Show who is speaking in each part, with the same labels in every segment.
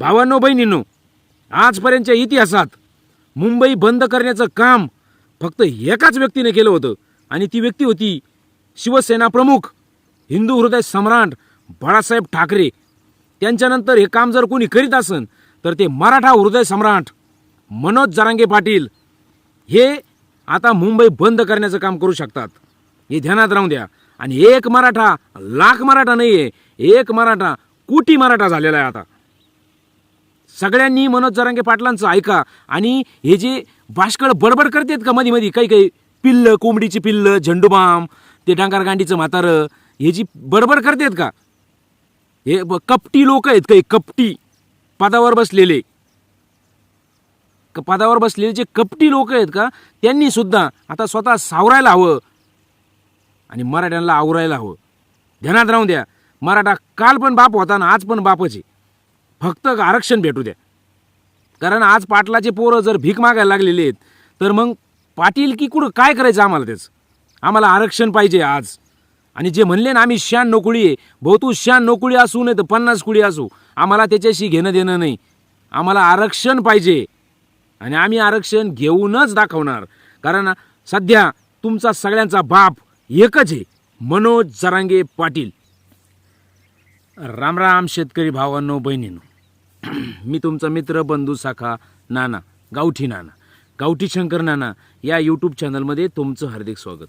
Speaker 1: भावांनो बहिणींनो आजपर्यंतच्या इतिहासात मुंबई बंद करण्याचं काम फक्त एकाच व्यक्तीने केलं होतं आणि ती व्यक्ती होती शिवसेना प्रमुख हिंदू हृदय सम्राट बाळासाहेब ठाकरे. त्यांच्यानंतर हे काम जर कोणी करीत असन तर ते मराठा हृदय सम्राट मनोज जरांगे पाटील हे आता मुंबई बंद करण्याचं काम करू शकतात. हे ध्यानात राहून द्या. आणि एक मराठा लाख मराठा नाही आहे एक मराठा कोटी मराठा झालेला आहे आता. सगळ्यांनी मनोज जरांगे पाटलांचं ऐका. आणि हे जे बाष्कळ बडबड करतात का मध्ये मध्ये काही काही पिल्लं कोंबडीची पिल्लं झेंडूबाम ते डांगार गांडीचं म्हातारं हे जी बडबड करतात का? हे ब- कपटी लोक आहेत काही कपटी पदावर बसलेले. क- पदावर बसलेले जे कपटी लोक आहेत का त्यांनी सुद्धा आता स्वतः सावरायला हवं. आणि मराठ्यांना आवरायला हवं. ध्यानात राहून द्या. मराठा काल पण बाप होता ना आज पण बापच आहे. फक्त आरक्षण भेटू द्या. कारण आज पाटलाचे पोरं जर भीक मागायला लागलेले आहेत तर मग पाटील की कुठं काय करायचं आम्हाला त्याचं? आम्हाला आरक्षण पाहिजे आज. आणि जे म्हणले ना आम्ही शान नोकुळी आहे. बहुतू श्यान शान असू नाही तर पन्नास कुळी असू. आम्हाला त्याच्याशी घेणं देणं नाही. आम्हाला आरक्षण पाहिजे. आणि आम्ही आरक्षण घेऊनच दाखवणार. कारण सध्या तुमचा सगळ्यांचा बाप एकच आहे मनोज जरांगे पाटील. रामराम शेतकरी भावांनो बहिणींनो. मी तुमचा मित्र बंधू साखा नाना गावठी नाना गावठी शंकर नाना या यूट्यूब चॅनलमध्ये तुमचं हार्दिक स्वागत.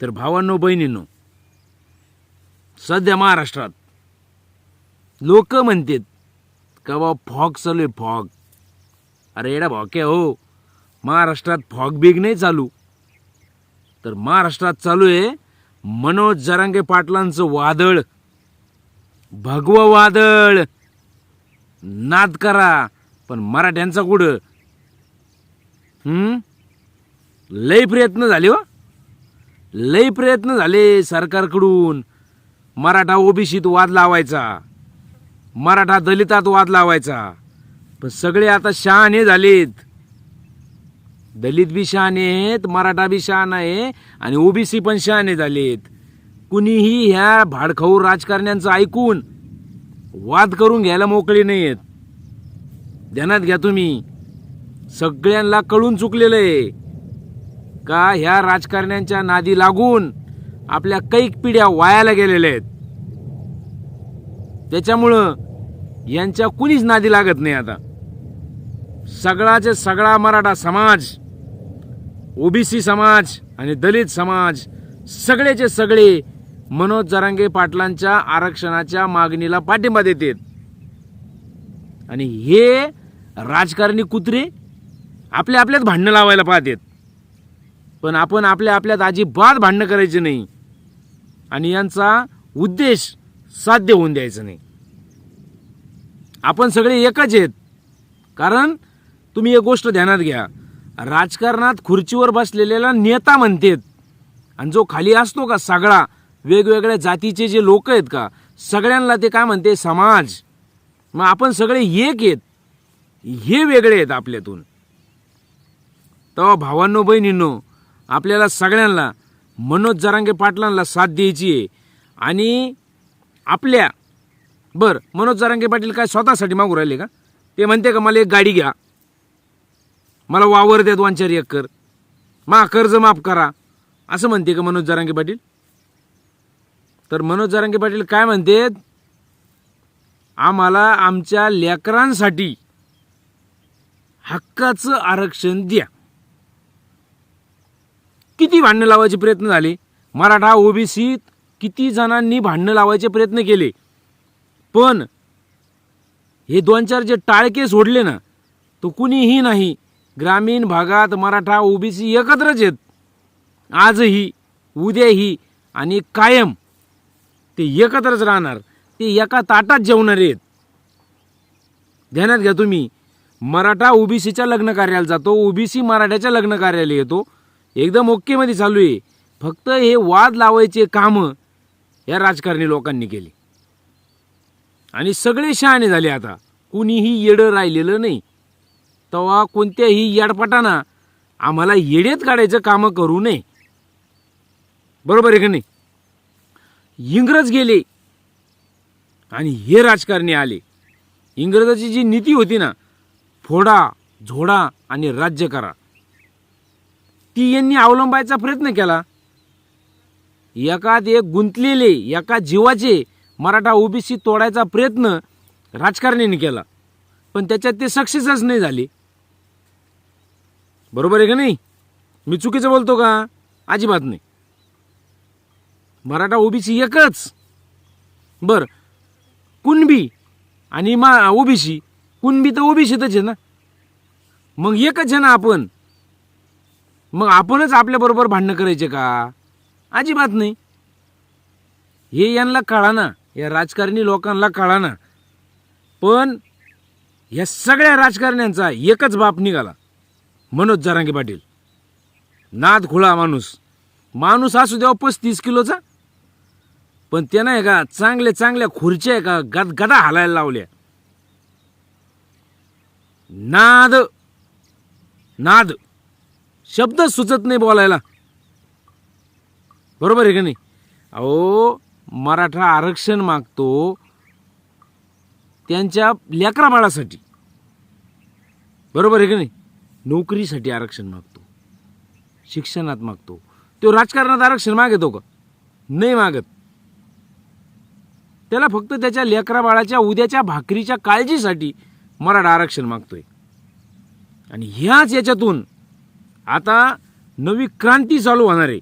Speaker 1: तर भावांनो बहिणींनो सध्या महाराष्ट्रात लोक म्हणतात का बा फॉग चालू आहे फॉग. अरे एडा भॉक्या हो? महाराष्ट्रात फॉग बिग नाही चालू. तर महाराष्ट्रात चालू आहे मनोज जरांगे पाटलांचं वादळ. भगवं वादळ. नाद करा पण मराठ्यांचा कुठं लई प्रयत्न झाले हो. लई प्रयत्न झाले सरकारकडून मराठा ओबीसीत वाद लावायचा. मराठा दलितात वाद लावायचा. पण सगळे आता शहाणे झालेत. दलित बी शहाणे आहेत मराठा बी शहाण आहे आणि ओबीसी पण शहाणे झालेत. कुणीही ह्या भाडखाऊ राजकारण्यांचं ऐकून वाद करून घ्यायला मोकळे नाही आहेत ध्यानात घ्या तुम्ही. सगळ्यांना कळून चुकलेलं आहे. का ह्या राजकारण्यांच्या नादी लागून आपल्या कैक पिढ्या वायाला गेलेल्या आहेत? त्याच्यामुळं यांच्या कुणीच नादी लागत नाही आता. सगळाचे सगळा मराठा समाज ओबीसी समाज आणि दलित समाज सगळेचे सगळे मनोज जरांगे पाटलांच्या आरक्षणाच्या मागणीला पाठिंबा देतात. आणि हे राजकारणी कुत्रे आपल्या आपल्यात भांडणं लावायला पाहतात. पण आपण आपल्या आपल्यात अजिबात भांडणं करायचे नाही. आणि यांचा उद्देश साध्य होऊन द्यायचा नाही. आपण सगळे एकच आहेत. कारण तुम्ही एक गोष्ट ध्यानात घ्या. राजकारणात खुर्चीवर बसलेल्याला नेता म्हणतात. आणि जो खाली असतो का सगळा वेगवेगळ्या जातीचे जे लोक आहेत का सगळ्यांना ते काय म्हणते समाज. मग आपण सगळे एक आहेत. हे वेगळे आहेत आपल्यातून. तेव्हा भावांनो बहिणींनो आपल्याला सगळ्यांना मनोज जरांगे पाटलांना साथ द्यायची आहे. आणि आपल्या बर मनोज जरांगे पाटील काय स्वतःसाठी मागू राहिले का? ते म्हणते का मला एक गाडी घ्या. मला वावर द्या दोन चार एकर मा कर्ज माफ करा. असं म्हणते का मनोज जरांगे पाटील? तर मनोज जरांगे पाटील काय म्हणतात आम्हाला आमच्या लेकरांसाठी हक्काचं आरक्षण द्या. किती भांडणं लावायचे प्रयत्न झाले? मराठा ओबीसीत किती जणांनी भांडणं लावायचे प्रयत्न केले? पण हे दोन चार जे टाळके सोडले ना तो कुणीही नाही. ग्रामीण भागात मराठा ओबीसी एकत्रच आहेत. आजही उद्याही आणि कायम ते एकत्रच राहणार. ते एका ताटात जेवणार आहेत. ध्यानात घ्या तुम्ही. मराठा ओबीसीच्या लग्न कार्याला जातो. ओबीसी मराठ्याच्या लग्न कार्याला येतो. एकदम ओक्केमध्ये चालू आहे. फक्त हे वाद लावायचे कामं या राजकारणी लोकांनी केली. आणि सगळे शहाणे झाले आता. कुणीही येडं राहिलेलं नाही. तेव्हा कोणत्याही येडपटाना आम्हाला येडेत काढायचं कामं करू नये. बरोबर आहे का नाही? इंग्रज गेले आणि हे राजकारणी आले. इंग्रजाची जी नीती होती ना फोडा झोडा आणि राज्य करा. ती यांनी अवलंबायचा प्रयत्न केला. एकात एक गुंतलेले एका जीवाचे मराठा ओबीसी तोडायचा प्रयत्न राजकारण्याने केला. पण त्याच्यात ते सक्सेसच नाही झाले. बरोबर आहे का नाही? मी चुकीचं बोलतो का? अजिबात नाही. मराठा ओबीसी एकच. बर. कुणबी आणि मा ओबीसी. कुणबी तर ओबीसीतच आहे ना? मग एकच आहे ना आपण? मग आपणच आपल्याबरोबर भांडणं करायचे का? अजिबात नाही. हे यांना कळा ना या राजकारणी लोकांना कळा ना पण या सगळ्या राजकारण्यांचा एकच बाप निघाला. मनोज जरांगे पाटील. नाद खुळा माणूस. माणूस असू द्यावा पस्तीस किलोचा पण त्यानं आहे का चांगल्या चांगल्या खुर्च्या आहे का गद गदा हालायला लावल्या. नाद नाद. शब्द सुचत नाही बोलायला. बरोबर आहे का नाही? अहो मराठा आरक्षण मागतो त्यांच्या लेकरा बाळासाठी. बरोबर आहे का नाही? नोकरीसाठी आरक्षण मागतो. शिक्षणात मागतो. तो राजकारणात आरक्षण मागतो का? नाही मागत. त्याला फक्त त्याच्या लेकरा बाळाच्या उद्याच्या भाकरीच्या काळजीसाठी मराठा आरक्षण मागतोय. आणि ह्याच याच्यातून आता नवी क्रांती चालू होणार आहे.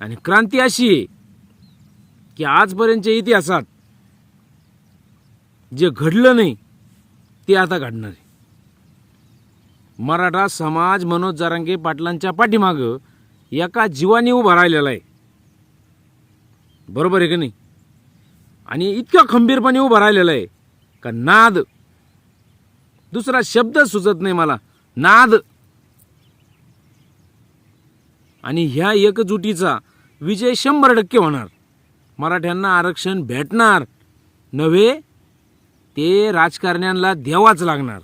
Speaker 1: आणि क्रांती अशी आहे की आजपर्यंतच्या इतिहासात जे घडलं नाही ते आता घडणार आहे. मराठा समाज मनोज जारांगे पाटलांच्या पाठीमागं एका जीवानी उभा राहिलेला आहे. बरोबर आहे का नाही? आणि इतका खंबीरपणे उभं राहिलेला आहे का नाद. दुसरा शब्द सुचत नाही मला. नाद. आणि ह्या एकजुटीचा विजय शंभर टक्के होणार. मराठ्यांना आरक्षण भेटणार. नव्हे ते राजकारण्यांना द्यावाच लागणार.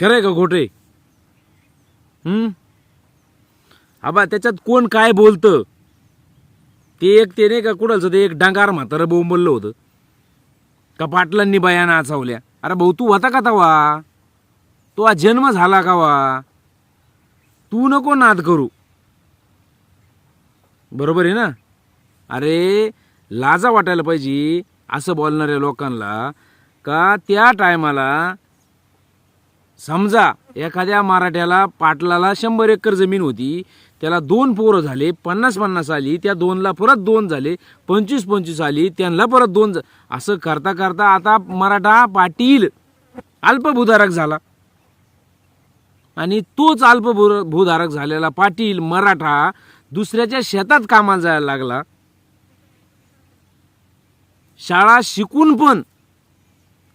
Speaker 1: खरंय का खोटे? हम्म आबा त्याच्यात कोण काय बोलतं? ते एक ते नाही का कुडलचं ते एक डांगार म्हातारं बोंबललं होतं. का पाटलांनी बाया नाचावल्या अरे भाऊ तू होता का तवा? तो आज जन्म झाला का वा? तू नको नाद करू. बरोबर आहे ना? अरे लाजा वाटायला पाहिजे असं बोलणाऱ्या लोकांना का त्या टायमाला समजा एखाद्या मराठ्याला पाटलाला शंभर एकर जमीन होती त्याला दोन पोरं झाले पन्नास पन्नास आली त्या दोनला परत दोन झाले पंचवीस पंचवीस आली त्यांना परत दोन असं करता करता आता मराठा पाटील अल्पभूधारक झाला. आणि तोच अल्पभू भूधारक झालेला पाटील मराठा दुसऱ्याच्या शेतात कामाला जायला लागला. शाळा शिकून पण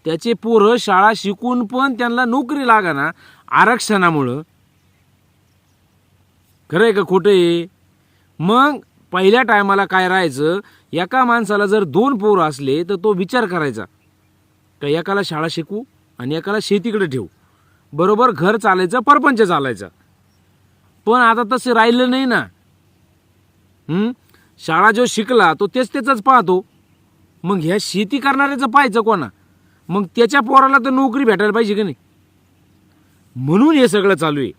Speaker 1: त्याचे पोरं शाळा शिकून पण त्यांना नोकरी लागाना आरक्षणामुळं खरं आहे का खोटं आहे मग पहिल्या टायमाला काय राहायचं? एका माणसाला जर दोन पोरं असले तर तो विचार करायचा. का एकाला शाळा शिकवू आणि एकाला शेतीकडे ठेवू. बरोबर घर चालायचं परपंच चालायचा. पण आता तसं राहिलं नाही ना. शाळा जो शिकला तो तेच त्याच पाहतो. मग ह्या शेती करणाऱ्याचं पाहायचं कोणा? मग त्याच्या पोराला तर नोकरी भेटायला पाहिजे की नाही? म्हणून हे सगळं चालू आहे.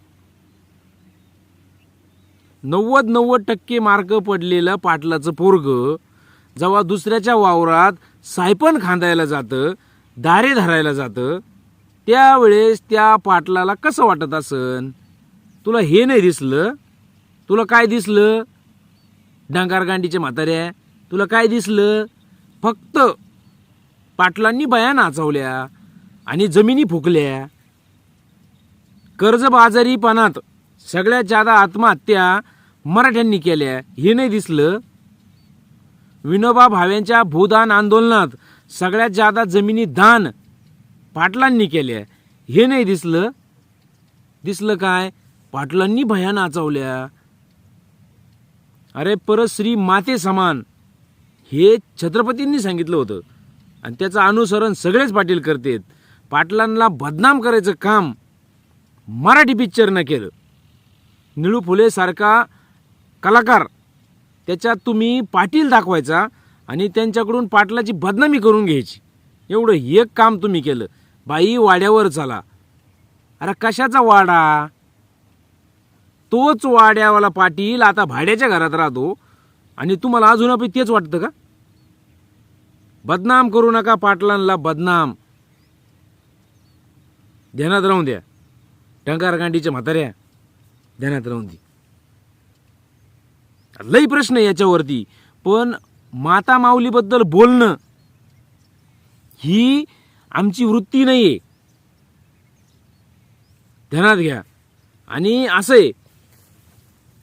Speaker 1: नव्वद नव्वद टक्के मार्क पडलेलं पाटलाचं पोरग जेव्हा दुसऱ्याच्या वावरात सायपण खांदायला जातं दारे धरायला जातं त्यावेळेस त्या पाटलाला कसं वाटत असन? तुला हे नाही दिसलं? तुला काय दिसलं? डांगारगांडीचे म्हाताऱ्या तुला काय दिसलं? फक्त पाटलांनी बया नाचवल्या आणि जमिनी फुकल्या. कर्जबाजारीपणात सगळ्यात जादा आत्महत्या मराठ्यांनी केल्या. हे नाही दिसलं. विनोबा भावेंच्या भूदान आंदोलनात सगळ्यात जादा जमिनी दान पाटलांनी केल्या. हे नाही दिसलं. दिसलं काय? पाटलांनी भया नाचवल्या. अरे परत श्री माते समान. हे छत्रपतींनी सांगितलं होतं. आणि त्याचं अनुसरण सगळेच पाटील करतेत. पाटलांना बदनाम करायचं काम मराठी पिक्चरनं केलं. निळू फुलेसारखा कलाकार त्याच्यात तुम्ही पाटील दाखवायचा आणि त्यांच्याकडून पाटलाची बदनामी करून घ्यायची. एवढं एक काम तुम्ही केलं. बाई वाड्यावर चला. अरे कशाचा वाडा? तोच वाड्यावाला पाटील आता भाड्याच्या घरात राहतो आणि तुम्हाला अजून आपण तेच वाटतं का? बदनाम करू नका पाटलांना बदनाम. ध्यानात राहून द्या. टंकारकांडीच्या म्हाताऱ्या. ध्यानात राहून द्या लई प्रश्न आहे याच्यावरती. पण माता माऊलीबद्दल बोलणं ही आमची वृत्ती नाही आहे ध्यानात घ्या. आणि असं आहे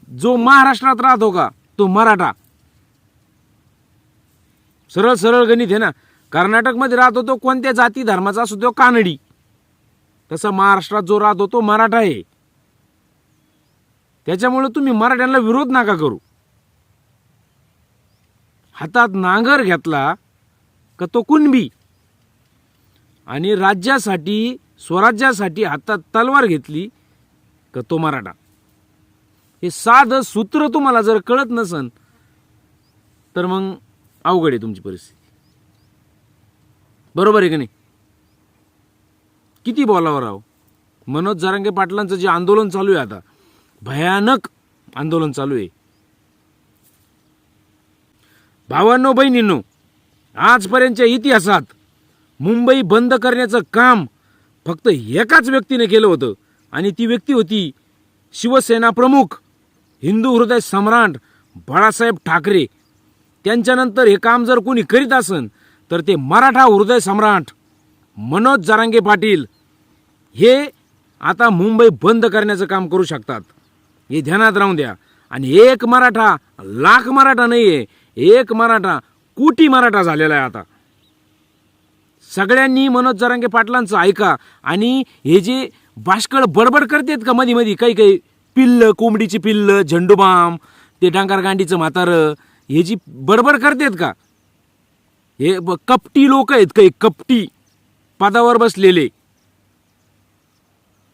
Speaker 1: जो महाराष्ट्रात राहतो का तो मराठा. सरळ सरळ गणित आहे ना कर्नाटकमध्ये राहतो तो कोणत्या जाती धर्माचा असो तो कानडी. तसा महाराष्ट्रात जो राहतो तो मराठा आहे. त्याच्यामुळे तुम्ही मराठ्यांना विरोध नका करू. हातात नांगर घेतला का तो कुणबी? आणि राज्यासाठी स्वराज्यासाठी हातात तलवार घेतली का तो मराठा? हे साधं सूत्र तुम्हाला जर कळत नसन तर मग अवघड आहे तुमची परिस्थिती. बरोबर आहे का नाही? किती बोलावं राव? मनोज जरांगे पाटलांचं जे आंदोलन चालू आहे आता भयानक आंदोलन चालू आहे. भावांनो बहिणींनो आजपर्यंतच्या इतिहासात मुंबई बंद करण्याचं काम फक्त एकाच व्यक्तीने केलं होतं आणि ती व्यक्ती होती शिवसेना प्रमुख हिंदू हृदय सम्राट बाळासाहेब ठाकरे. त्यांच्यानंतर हे काम जर कोणी करीत असन तर ते मराठा हृदय सम्राट मनोज जारांगे पाटील हे आता मुंबई बंद करण्याचं काम करू शकतात. हे ध्यानात राहून द्या. आणि एक मराठा लाख मराठा नाही आहे एक मराठा कोटी मराठा झालेला आहे आता. सगळ्यांनी मनोज जरांगे पाटलांचं ऐका आणि हे जे बाष्कळ बडबड करतेत का मधी मधी काही काही पिल्ल कोंबडीची पिल्ल झेंडूबाम ते डांगर गांडीचं म्हातारं हे जी बडबड करतेत का? हे कपटी लोक आहेत काही कपटी? पदावर बसलेले.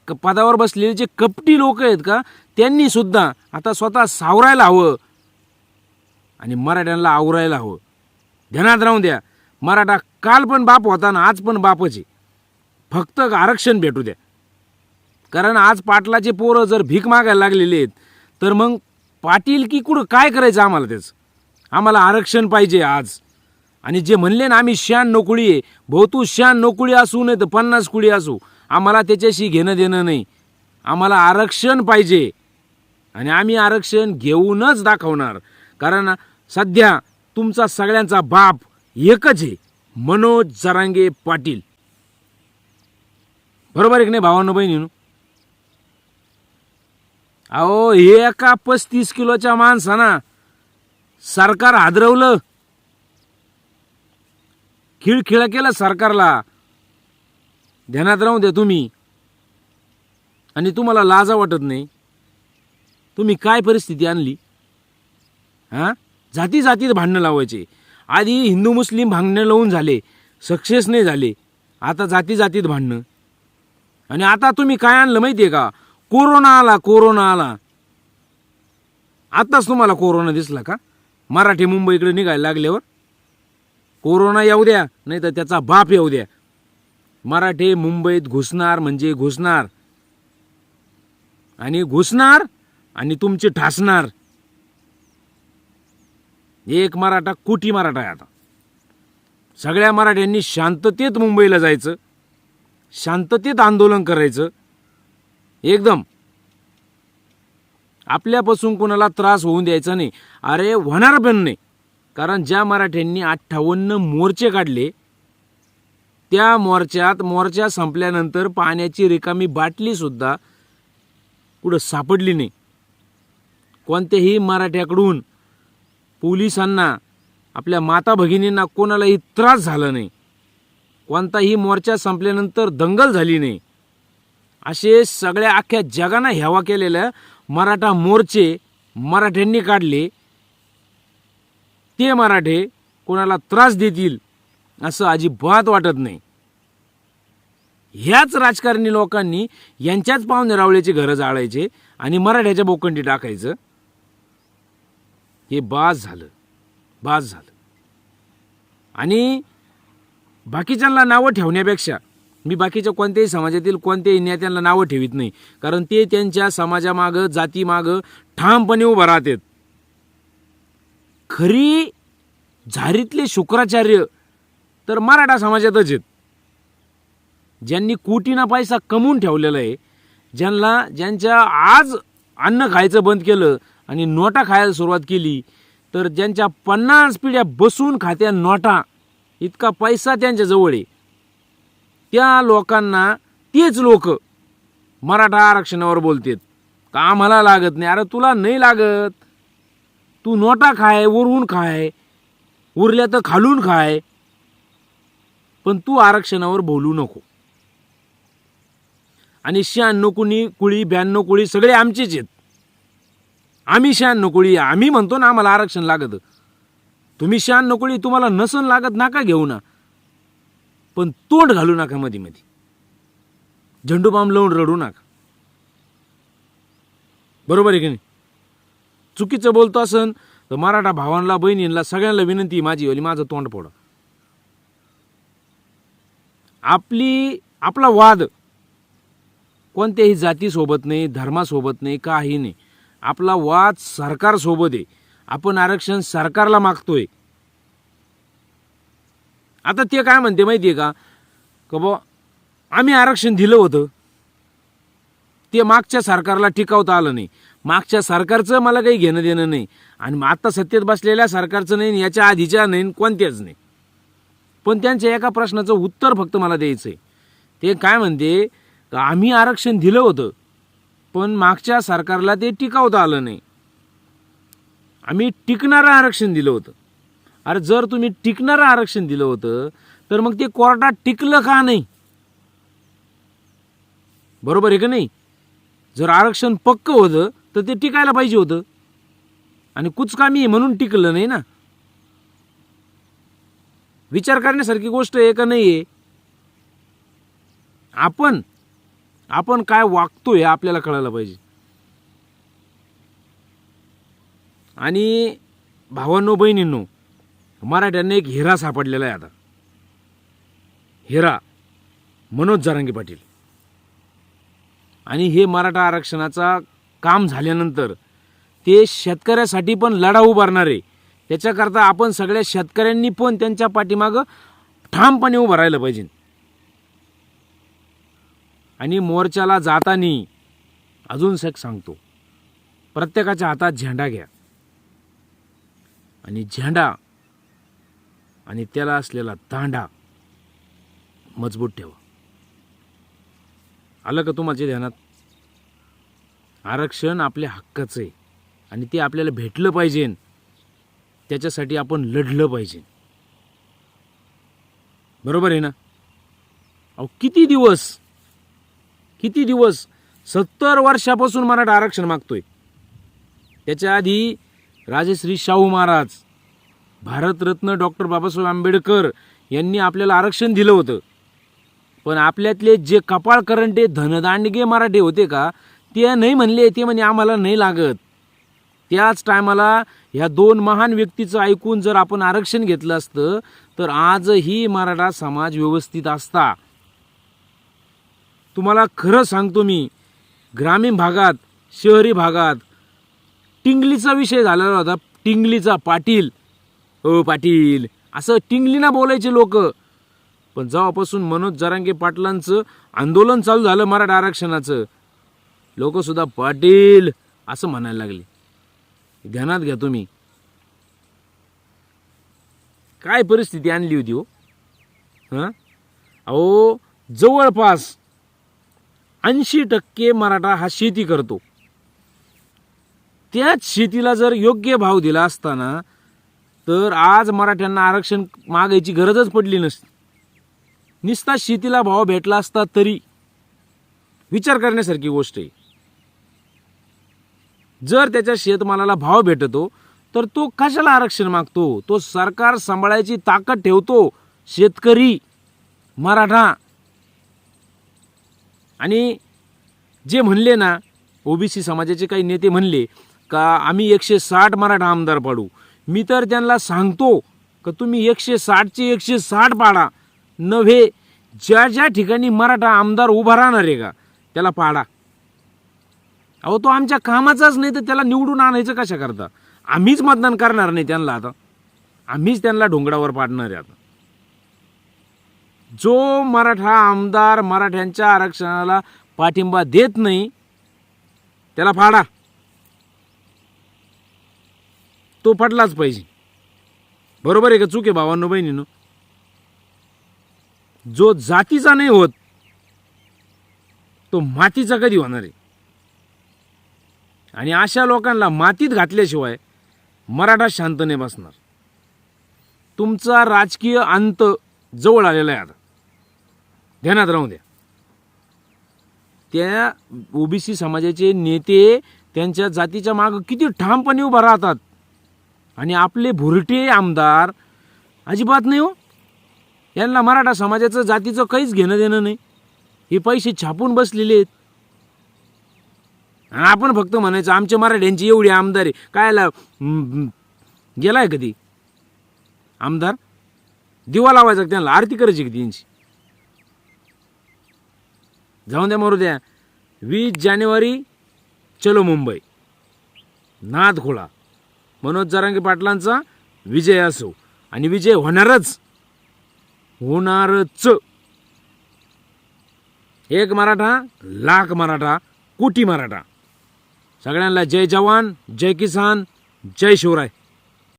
Speaker 1: क- पदावर बसलेले जे कपटी लोक आहेत का त्यांनी सुद्धा आता स्वतः सावरायला हवं. आणि मराठ्यांना आवरायला हवं. ध्यानात राहून द्या. मराठा काल पण बाप होता ना आज पण बापच आहे. फक्त आरक्षण भेटू द्या. कारण आज पाटलाचे पोरं जर भीक मागायला लागलेले आहेत तर मग पाटील की कुठं काय करायचं आम्हाला त्याचं? आम्हाला आरक्षण पाहिजे आज. आणि जे म्हणले ना आम्ही शान नोकुळी आहे भाऊ तू शान नोकुळी असू नाही तर पन्नास कुळी असू आम्हाला त्याच्याशी घेणं देणं नाही. आम्हाला आरक्षण पाहिजे. आणि आम्ही आरक्षण घेऊनच दाखवणार. कारण सध्या तुमचा सगळ्यांचा बाप एकच आहे मनोज जरांगे पाटील. बरोबर एक नाही भावानं बहिणी अहो हे एका पस्तीस किलोच्या माणसाना सरकार हादरवलं. खिळखिळ केला सरकारला. ध्यानात राहून द्या तुम्ही. आणि तुम्हाला लाजा वाटत नाही. तुम्ही काय परिस्थिती आणली? हां? जाती जातीत भांडणं लावायचे. आधी हिंदू मुस्लिम भांडणं लावून झाले. सक्सेस नाही झाले. आता जाती जातीत भांडणं. आणि आता तुम्ही काय आणलं माहिती आहे का? कोरोना आला कोरोना आला. आताच तुम्हाला कोरोना दिसला का? मराठी मुंबईकडे निघायला लागल्यावर. कोरोना येऊ द्या नाही तर त्याचा बाप येऊ द्या. मराठे मुंबईत घुसणार म्हणजे घुसणार. आणि घुसणार आणि तुमचे ठासणार. एक मराठा कोटी मराठा आहे आता. सगळ्या मराठ्यांनी शांततेत मुंबईला जायचं शांततेत आंदोलन करायचं. एकदम. आपल्यापासून कोणाला त्रास होऊन द्यायचा नाही. अरे होणार पण नाही. कारण ज्या मराठ्यांनी अठ्ठावन्न मोर्चे काढले त्या मोर्चात मोर्चा संपल्यानंतर पाण्याची रिकामी बाटली सुद्धा कुठं सापडली नाही. कोणत्याही मराठ्याकडून पोलिसांना आपल्या माता भगिनींना कोणालाही त्रास झाला नाही. कोणताही मोर्चा संपल्यानंतर दंगल झाली नाही. असे सगळ्या अख्ख्या जगानं हेवा केलेल्या मराठा मोर्चे मराठ्यांनी काढले. ते मराठे कोणाला त्रास देतील असं अजिबात वाटत नाही. ह्याच राजकारणी लोकांनी यांच्याच पाहुणे रावळ्याची घरं जाळायचे आणि मराठ्याच्या बोकंडी टाकायचं. हे बाज झालं बाज झालं. आणि बाकीच्यांना नावं ठेवण्यापेक्षा मी बाकीच्या कोणत्याही समाजातील कोणत्याही नेत्यांना नावं ठेवित नाही. कारण ते त्यांच्या समाजामागं जातीमागं ठामपणे उभं राहतात. खरी झारीतले शुक्राचार्य तर मराठा समाजातच आहेत. ज्यांनी कोटीना पैसा कमवून ठेवलेला आहे ज्यांना ज्यांच्या आज अन्न खायचं बंद केलं आणि नोटा खायला सुरुवात केली तर ज्यांच्या पन्नास पिढ्या बसून खात्या नोटा इतका पैसा त्यांच्याजवळ आहे. त्या लोकांना तेच लोक मराठा आरक्षणावर बोलतात. का आम्हाला लागत नाही? अरे तुला नाही लागत. तू नोटा खाय उरवून खाय उरल्या तर खालून खाय. पण तू आरक्षणावर बोलू नको. आणि शहाण्णव कुणी कुळी ब्याण्णव कुळी सगळे आमचेच आहेत. आम्ही शहाण्णव कुळी आम्ही म्हणतो ना आम्हाला आरक्षण लागत. तुम्ही शहाण्णव कुळी तुम्हाला नसन लागत नाका घेऊ ना. पण तोंड घालू नका मध्ये मध्ये झेंडू बाम लावून रडू नका. बरोबर आहे की नाही? चुकीचं बोलतो असन तर मराठा भावांना बहिणींना सगळ्यांना विनंती माझी वाली माझं तोंड फोडा. आपली आपला वाद कोणत्याही जातीसोबत नाही धर्मासोबत नाही काही नाही. आपला वाद सरकारसोबत आहे. आपण आरक्षण सरकारला मागतोय. आता ते काय म्हणते माहिती आहे का? का बुवा आम्ही आरक्षण दिलं होतं. ते मागच्या सरकारला टिकावता आलं नाही. मागच्या सरकारचं मला काही घेणं देणं नाही. आणि मग आता सत्तेत बसलेल्या सरकारचं नाही आणि याच्या आधीच्या नाही आणि कोणत्याच नाही. पण त्यांच्या एका प्रश्नाचं उत्तर फक्त मला द्यायचं आहे ते काय म्हणते? का आम्ही आरक्षण दिलं होतं. पण मागच्या सरकारला ते टिकवता आलं नाही. आम्ही टिकणारं आरक्षण दिलं होतं. अरे जर तुम्ही टिकणारं आरक्षण दिलं होतं तर मग ते कोर्टात टिकलं का नाही? बरोबर आहे का नाही? जर आरक्षण पक्क होतं तर ते टिकायला पाहिजे होतं. आणि कुचकामी आहे म्हणून टिकलं नाही ना. विचार करण्यासारखी गोष्ट आहे का नाही आहे आपण आपण काय वागतो हे आपल्याला कळायला पाहिजे. आणि भावांनो बहिणींनो मराठ्यांना एक हिरा सापडलेला आहे आता. हिरा मनोज जरांगे पाटील. आणि हे मराठा आरक्षणाचा काम झाल्यानंतर ते शेतकऱ्यासाठी पण लढा उभारणार आहे त्याच्याकरता आपण सगळ्या शेतकऱ्यांनी पण त्यांच्या पाठीमागं ठामपणे उभं राहिलं पाहिजे. आणि मोर्चाला जाताना अजून एक सांगतो. प्रत्येकाच्या हातात झेंडा घ्या. आणि झेंडा आणि त्याला असलेला तांडा मजबूत ठेवा. आलं का तुमच्या ध्यानात? आरक्षण आपल्या हक्काचं आहे आणि ते आपल्याला भेटलं पाहिजे. त्याच्यासाठी आपण लढलं पाहिजे. बरोबर आहे ना? अहो किती दिवस किती दिवस? सत्तर वर्षापासून मराठा आरक्षण मागतोय. त्याच्या आधी राजश्री शाहू महाराज भारतरत्न डॉक्टर बाबासाहेब आंबेडकर यांनी आपल्याला आरक्षण दिलं होतं. पण आपल्यातले जे कपाळ करंटे धनदांडगे मराठे होते का ते नाही म्हणले ते म्हणे आम्हाला नाही लागत. त्याच टायमाला ह्या दोन महान व्यक्तीचं ऐकून जर आपण आरक्षण घेतलं असतं तर आजही मराठा समाज व्यवस्थित असता. तुम्हाला खरं सांगतो मी ग्रामीण भागात शहरी भागात टिंगलीचा विषय झालेला होता. टिंगलीचा पाटील. हो पाटील असं टिंगलीना बोलायचे लोक. पण जेव्हापासून मनोज जरांगे पाटलांचं आंदोलन चालू झालं मराठा आरक्षणाचं लोकसुद्धा पाटील असं म्हणायला लागले. ध्यानात घ्या तुम्ही. काय परिस्थिती आणली होती हो? हां? अहो जवळपास ऐंशी टक्के मराठा हा शेती करतो. त्याच शेतीला जर योग्य भाव दिला असताना तर आज मराठ्यांना आरक्षण मागायची गरजच पडली नसती. निस्ता शेतीला भाव भेटला असता तरी. विचार करण्यासारखी गोष्ट आहे. जर त्याच्या शेतमालाला भाव भेटतो तर तो कशाला आरक्षण मागतो? तो सरकार सांभाळायची ताकद ठेवतो. शेतकरी मराठा. आणि जे म्हणले ना ओबीसी समाजाचे काही नेते म्हणले का आम्ही एकशे साठ मराठा आमदार पाडू. मी तर त्यांना सांगतो का तुम्ही एकशे साठचे एकशे साठ पाडा. नव्हे ज्या ज्या ठिकाणी मराठा आमदार उभा राहणार आहे का त्याला पाडा. अहो तो आमच्या कामाचाच नाही तर त्याला निवडून आणायचं कशा करता आम्हीच मतदान करणार नाही त्यांना आता. आम्हीच त्यांना ढोंगरावर पाडणार आहे आता. जो मराठा आमदार मराठ्यांच्या आरक्षणाला पाठिंबा देत नाही त्याला फाडा. तो पडलाच पाहिजे. बरोबर आहे का चूक आहे भावांनो बहिणीनं? जो जातीचा नाही होत तो मातीचा कधी होणार आहे? आणि अशा लोकांना मातीत घातल्याशिवाय मराठा शांत नाही बसणार. तुमचा राजकीय अंत जवळ आलेला आहे आता. ध्यानात राहू द्या. त्या ओबीसी समाजाचे नेते त्यांच्या जातीच्या मागं किती ठामपणे उभा राहतात. आणि आपले भुरटे आमदार अजिबात नाही हो. यांना मराठा समाजाचं जातीचं काहीच घेणं देणं नाही. हे पैसे छापून बसलेले आहेत. आणि आपण फक्त म्हणायचं आमच्या मराठ्यांची एवढी आमदार आहे. कायला गेलाय कधी? आमदार? दिवा लावायचा त्यांना? आरती करायची का त्यांची? जाऊन द्या मरू द्या वीस जानेवारी चलो मुंबई. नाद खोळा मनोज जरांगे पाटलांचा विजय असो. आणि विजय होणारच. होणारच. एक मराठा लाख मराठा कोटी मराठा. सगळ्यांना जय जवान जय किसान जय शिवराय.